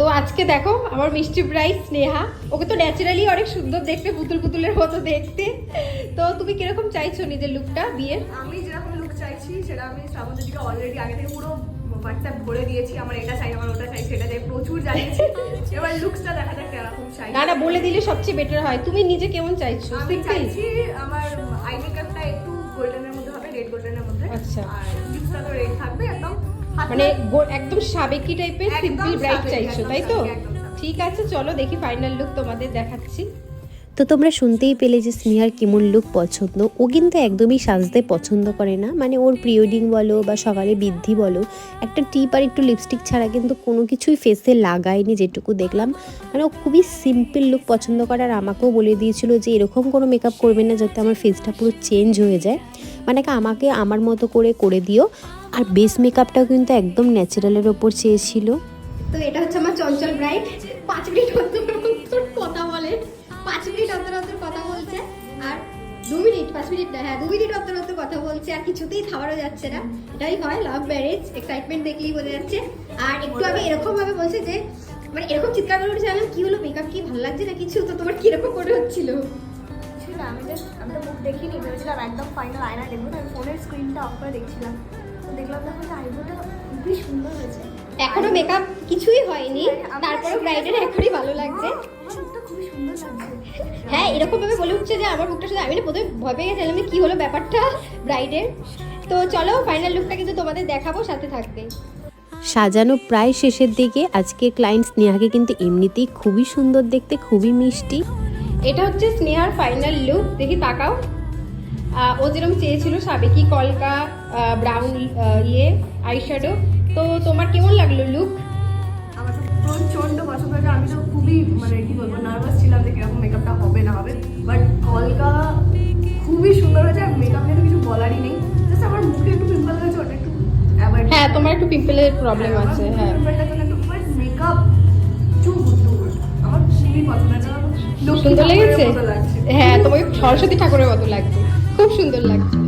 তো আজকে দেখো আমার মিষ্টি ব্রাইট স্নেহা। ওকে তো ন্যাচারালি অনেক সুন্দর দেখতে পুতুল পুতুলের মতো দেখতে। তো তুমি কীরকম চাইছো নিজের লুকটা বিয়ের আমি যেরকম লুক চাইছি সেটা আমি শ্রাবন্তের দিকে অলরেডি আগে থেকে পুরো হোয়াটসঅ্যাপ ভরে দিয়েছি আমার এটা চাই আমার ওটা চাই সেটা চাই প্রচুর জানিয়েছি। এবার লুকসটা দেখা যাক কেরকম চাই। না না বলে দিলে সবচেয়ে বেটার হয়। তুমি নিজে কেমন চাইছো? আমি চাইছি আমার আই মেকআপটা একটু গোল্ডেনের মধ্যে হবে রেড গোল্ডেনের মধ্যে। আচ্ছা। আর লিপসটা তো রেড থাকবে একদম। মানে একদম সাবেকি টাইপের সিম্পল ব্রাইট চাইছো তাই তো। ঠিক আছে চলো দেখি ফাইনাল লুক তোমাদের দেখাচ্ছি। তো তোমরা শুনতেই পেলে যে স্নেহার কেমন লুক পছন্দ। ও কিন্তু একদমই সাজতে পছন্দ করে না। মানে ওর প্রিওডিং বলো বা সকালে বৃদ্ধি বলো একটা টিপ আর একটু লিপস্টিক ছাড়া কিন্তু কোনো কিছুই ফেসে লাগায়নি যেটুকু দেখলাম। মানে ও খুবই সিম্পল লুক পছন্দ করে আর আমাকেও বলে দিয়েছিল যে এরকম কোনো মেকআপ করবে না যাতে আমার ফেসটা পুরো চেঞ্জ হয়ে যায়। মানে কি আমাকে আমার মতো করে করে দিও। আর বেস মেকআপটাও কিন্তু একদম ন্যাচারালের ওপর চেয়েছিল। তো এটা হচ্ছে আমার চঞ্চল ব্রাইট পাঁচ মিনিট অন্তর অন্তর কথা বলে। পাঁচ মিনিট অন্তর অন্তর কথা বলছে। আর দু মিনিট পাঁচ মিনিট না হ্যাঁ দু মিনিট অন্তর অন্তর কথা বলছে। আর কিছুতেই থামানো যাচ্ছে না। এটাই হয় লাভ ম্যারেজ এক্সাইটমেন্ট দেখলেই বোঝা যাচ্ছে। আর একটু আমি এরকম ভাবে বলছে যে মানে এরকম চিৎকার করে উঠেছে আমি কি হলো? মেকআপ কি ভালো লাগছে না কিছু? তো তোমার কীরকম করে হচ্ছিল? আমি জাস্ট আমি তো মুখ দেখিনি। ভেবেছিলাম একদম ফাইনাল আয়না দেখব। আমি ফোনের স্ক্রিনটা অফ করে দেখছিলাম। এখনও মেকআপ কিছুই হয়নি তারপরে ব্রাইডের এখনই ভালো লাগছে। লাগছে। হ্যাঁ এরকম ভাবে বলে উঠছে যে আমার মুখটা শুধু আমি না প্রথমে ভয় পেয়ে গেছিলাম কি হলো ব্যাপারটা ব্রাইডের তো চলো ফাইনাল লুকটা কিন্তু তোমাদের দেখাবো সাথে থাকবে। সাজানো প্রায় শেষের দিকে আজকে ক্লায়েন্ট স্নেহাকে কিন্তু এমনিতেই খুবই সুন্দর দেখতে খুবই মিষ্টি। এটা হচ্ছে স্নেহার ফাইনাল লুক দেখি তাকাও। ও যেরকম চেয়েছিল সাবেকি কলকা ব্রাউন ইয়ে আইশ্যাডো। তো তোমার কেমন লাগল লুক আমার তো প্রচণ্ড পছন্দ হয়েছে। আমি তো খুবই মানে কি বলব নার্ভাস ছিলাম যে কীরকম মেকআপটা হবে না হবে। বাট কলকা খুবই সুন্দর হয়েছে আর মেকআপ নিয়ে তো কিছু বলারই নেই। জাস্ট আমার মুখে একটু পিম্পল হয়েছে ওটা একটু হ্যাঁ তোমার একটু পিম্পলের প্রবলেম আছে হ্যাঁ। মেকআপ আমার খুবই পছন্দ সুন্দর লেগেছে। হ্যাঁ তোমাকে সরস্বতী ঠাকুরের মতো লাগছে। খুব সুন্দর লাগছে।